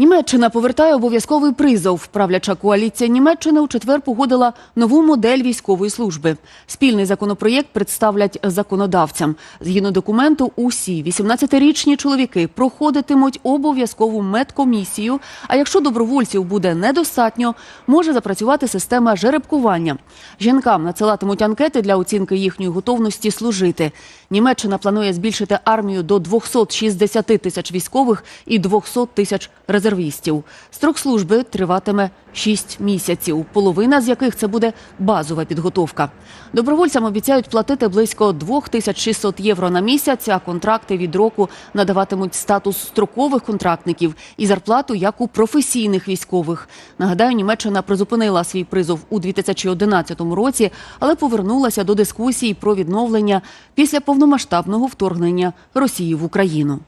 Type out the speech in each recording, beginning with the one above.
Німеччина повертає обов'язковий призов. Правляча коаліція Німеччини у четвер погодила нову модель військової служби. Спільний законопроєкт представлять законодавцям. Згідно документу, усі 18-річні чоловіки проходитимуть обов'язкову медкомісію. А якщо добровольців буде недостатньо, може запрацювати система жеребкування. Жінкам надсилатимуть анкети для оцінки їхньої готовності служити. Німеччина планує збільшити армію до 260 тисяч військових і 200 тисяч резервістів. Строк служби триватиме 6 місяців, половина з яких це буде базова підготовка. Добровольцям обіцяють платити близько 2600 євро на місяць, а контракти від року надаватимуть статус строкових контрактників і зарплату як у професійних військових. Нагадаю, Німеччина призупинила свій призов у 2011 році, але повернулася до дискусії про відновлення після повномасштабного вторгнення Росії в Україну.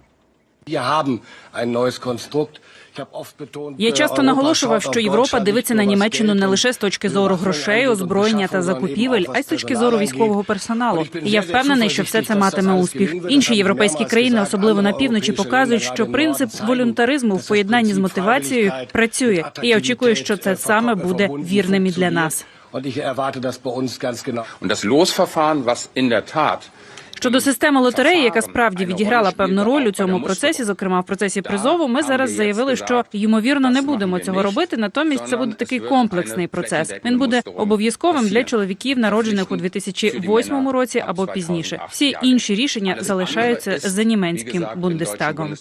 Я äh, часто наголошував, що Європа дивиться на Німеччину не лише з точки зору грошей, озброєння та закупівель, а й з точки зору військового персоналу. І я впевнений, що все це матиме успіх. Інші європейські країни, особливо на півночі, показують, що принцип волюнтаризму в поєднанні з мотивацією працює. І я очікую, що це саме буде вірним і для нас. Und ich erwarte das bei uns ganz genau. Und das Losverfahren, was in der Tat Щодо системи лотереї, яка справді відіграла певну роль у цьому процесі, зокрема в процесі призову, ми зараз заявили, що ймовірно не будемо цього робити. Натомість це буде такий комплексний процес. Він буде обов'язковим для чоловіків, народжених у 2008 році або пізніше. Всі інші рішення залишаються за німецьким бундестагом.